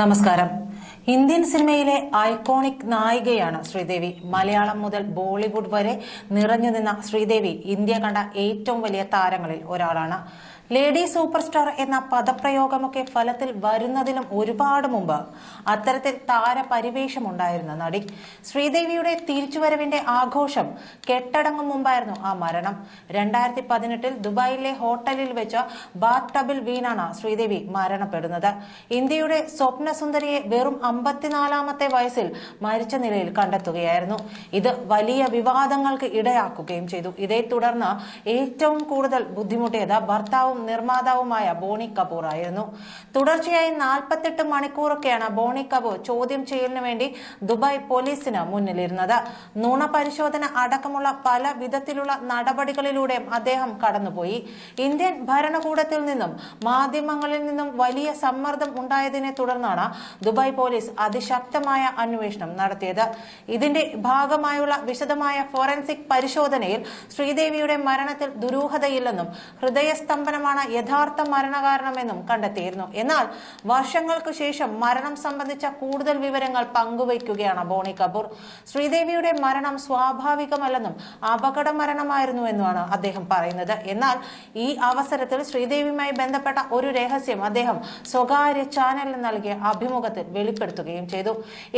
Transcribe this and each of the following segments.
നമസ്കാരം. ഇന്ത്യൻ സിനിമയിലെ ഐക്കോണിക് നായികയാണ് ശ്രീദേവി. മലയാളം മുതൽ ബോളിവുഡ് വരെ നിറഞ്ഞു നിന്ന ശ്രീദേവി ഇന്ത്യ കണ്ട ഏറ്റവും വലിയ താരങ്ങളിൽ ഒരാളാണ്. ലേഡി സൂപ്പർ സ്റ്റാർ എന്ന പദപ്രയോഗമൊക്കെ ഫലത്തിൽ വരുന്നതിലും ഒരുപാട് മുമ്പ് അത്തരത്തിൽ താരപരിവേഷമുണ്ടായിരുന്ന നടി. ശ്രീദേവിയുടെ തിരിച്ചുവരവിന്റെ ആഘോഷം കെട്ടടങ്ങും മുമ്പായിരുന്നു ആ മരണം. രണ്ടായിരത്തി പതിനെട്ടിൽ ദുബായിലെ ഹോട്ടലിൽ വെച്ച ബാത്ത് ടബിൽ വീണാണ് ശ്രീദേവി മരണപ്പെടുന്നത്. ഇന്ത്യയുടെ സ്വപ്നസുന്ദരിയെ വെറും അമ്പത്തിനാലാമത്തെ വയസ്സിൽ മരിച്ച നിലയിൽ കണ്ടെത്തുകയായിരുന്നു. ഇത് വലിയ വിവാദങ്ങൾക്ക് ഇടയാക്കുകയും ചെയ്തു. ഇതേ തുടർന്ന് ഏറ്റവും കൂടുതൽ ബുദ്ധിമുട്ടിയത് ഭർത്താവും നിർമ്മാതാവുമായ ബോണി കപൂർ ആയിരുന്നു. തുടർച്ചയായി നാൽപ്പത്തെട്ട് മണിക്കൂറൊക്കെയാണ് ബോണി കപൂർ ചോദ്യം ചെയ്യലിനു വേണ്ടി ദുബായ് പോലീസിന് മുന്നിലിരുന്നത്. നുണ പരിശോധന അടക്കമുള്ള പല വിധത്തിലുള്ള നടപടികളിലൂടെയും അദ്ദേഹം കടന്നുപോയി. ഇന്ത്യൻ ഭരണകൂടത്തിൽ നിന്നും മാധ്യമങ്ങളിൽ നിന്നും വലിയ സമ്മർദ്ദം ഉണ്ടായതിനെ തുടർന്നാണ് ദുബായ് പോലീസ് അതിശക്തമായ അന്വേഷണം നടത്തിയത്. ഇതിന്റെ ഭാഗമായുള്ള വിശദമായ ഫോറൻസിക് പരിശോധനയിൽ ശ്രീദേവിയുടെ മരണത്തിൽ ദുരൂഹതയില്ലെന്നും ഹൃദയസ്തംഭനമാണ് യഥാർത്ഥ മരണകാരണമെന്നും കണ്ടെത്തിയിരുന്നു. എന്നാൽ വർഷങ്ങൾക്കു ശേഷം മരണം സംബന്ധിച്ച കൂടുതൽ വിവരങ്ങൾ പങ്കുവയ്ക്കുകയാണ് ബോണി കപൂർ. ശ്രീദേവിയുടെ മരണം സ്വാഭാവികമല്ലെന്നും അപകട മരണമായിരുന്നുവെന്നുമാണ് അദ്ദേഹം പറയുന്നത്. എന്നാൽ ഈ അവസരത്തിൽ ശ്രീദേവിയുമായി ബന്ധപ്പെട്ട ഒരു രഹസ്യം അദ്ദേഹം സ്വകാര്യ ചാനലിന് നൽകിയ അഭിമുഖത്തിൽ വെളിപ്പെടുത്തുകയും ചെയ്തു.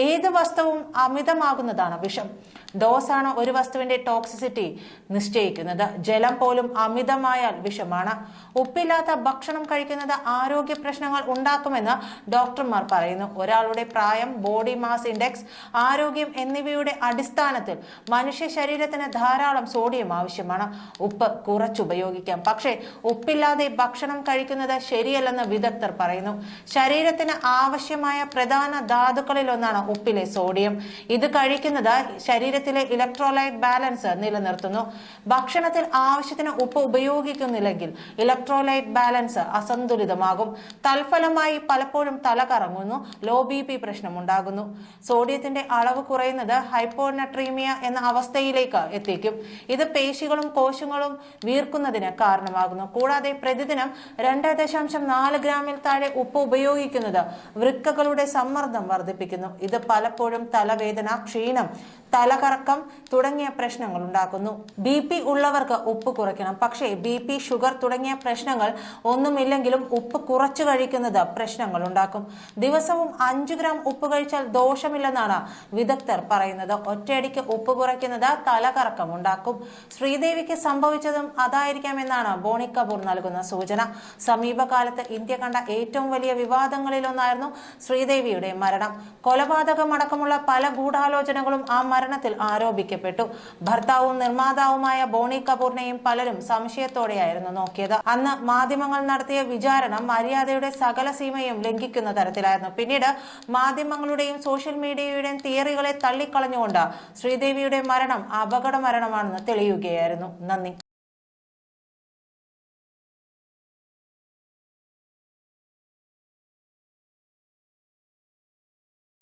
ഏത് വസ്തുവും അമിതമാകുന്നതാണ് വിഷം. ഡോസാണ് ഒരു വസ്തുവിന്റെ ടോക്സിസിറ്റി നിശ്ചയിക്കുന്നത്. ജലം പോലും അമിതമായാൽ വിഷമാണ്. ഉപ്പില്ലാത്ത ഭക്ഷണം കഴിക്കുന്നത് ആരോഗ്യ പ്രശ്നങ്ങൾ ഉണ്ടാക്കുമെന്ന് ഡോക്ടർമാർ പറയുന്നു. ഒരാളുടെ പ്രായം ബോഡി മാസ് ഇൻഡെക്സ് ആരോഗ്യം എന്നിവയുടെ അടിസ്ഥാനത്തിൽ മനുഷ്യ ശരീരത്തിന് ധാരാളം സോഡിയം ആവശ്യമാണ്. ഉപ്പ് കുറച്ചുപയോഗിക്കാം. പക്ഷേ ഉപ്പില്ലാതെ ഭക്ഷണം കഴിക്കുന്നത് ശരിയല്ലെന്ന് വിദഗ്ധർ പറയുന്നു. ശരീരത്തിന് ആവശ്യമായ പ്രധാന ധാതുക്കളിൽ ഒന്നാണ് ഉപ്പിലെ സോഡിയം. ഇത് കഴിക്കുന്നത് ശരീരത്തിലെ ഇലക്ട്രോലൈറ്റ് ബാലൻസ് നിലനിർത്തുന്നു. ഭക്ഷണത്തിൽ ആവശ്യത്തിന് ഉപ്പ് ഉപയോഗിക്കുന്നില്ലെങ്കിൽ ഇലക്ട്രോലൈറ്റ് ബാലൻസ് അസന്തുലിതമാകും. തൽഫലമായി പലപ്പോഴും തലകറങ്ങുന്നു ലോ ബി പി പ്രശ്നമുണ്ടാകുന്നു. സോഡിയത്തിന്റെ അളവ് കുറയുന്നത് ഹൈപ്പോനട്രീമിയ എന്ന അവസ്ഥയിലേക്ക് എത്തിക്കും. ഇത് പേശികളും കോശങ്ങളും വീർക്കുന്നതിന് കാരണമാകുന്നു. കൂടാതെ പ്രതിദിനം രണ്ട് ദശാംശം നാല് ഗ്രാമിൽ താഴെ ഉപ്പ് ഉപയോഗിക്കുന്നത് വൃക്കകളുടെ സമ്മർദ്ദം വർദ്ധിപ്പിക്കുന്നു. ഇത് പലപ്പോഴും തലവേദന ക്ഷീണം തലകറക്കം തുടങ്ങിയ പ്രശ്നങ്ങൾ ഉണ്ടാക്കുന്നു. ബി പി ഉള്ളവർക്ക് ഉപ്പ് കുറയ്ക്കണം. പക്ഷേ ബി പി ഷുഗർ തുടങ്ങിയ പ്രശ്നങ്ങൾ ഒന്നുമില്ലെങ്കിലും ഉപ്പ് കുറച്ചു കഴിക്കുന്നത് പ്രശ്നങ്ങൾ ഉണ്ടാക്കും. ദിവസവും അഞ്ചു ഗ്രാം ഉപ്പ് കഴിച്ചാൽ ദോഷമില്ലെന്നാണ് വിദഗ്ധർ പറയുന്നത്. ഒറ്റയടിക്ക് ഉപ്പ് കുറയ്ക്കുന്നത് തലകറക്കം ഉണ്ടാക്കും. ശ്രീദേവിക്ക് സംഭവിച്ചതും അതായിരിക്കാമെന്നാണ് ബോണി കപൂർ നൽകുന്ന സൂചന. സമീപകാലത്ത് ഇന്ത്യ കണ്ട ഏറ്റവും വലിയ വിവാദങ്ങളിലൊന്നായിരുന്നു ശ്രീദേവിയുടെ മരണം. കൊലപാതകമടക്കമുള്ള പല ഗൂഢാലോചനകളും ആ മരണത്തിൽ ആരോപിക്കപ്പെട്ടു. ഭർത്താവും നിർമ്മാതാവുമായ ബോണി കപൂറിനെയും പലരും സംശയത്തോടെയായിരുന്നു നോക്കിയത്. അന്ന് മാധ്യമങ്ങൾ നടത്തിയ വിചാരണ മര്യാദയുടെ സകല സീമയും ലംഘിക്കുന്ന തരത്തിലായിരുന്നു. പിന്നീട് മാധ്യമങ്ങളുടെയും സോഷ്യൽ മീഡിയയുടെയും തിയറികളെ തള്ളിക്കളഞ്ഞുകൊണ്ട് ശ്രീദേവിയുടെ മരണം അപകട മരണമാണെന്ന് തെളിയുകയായിരുന്നു. നന്ദി.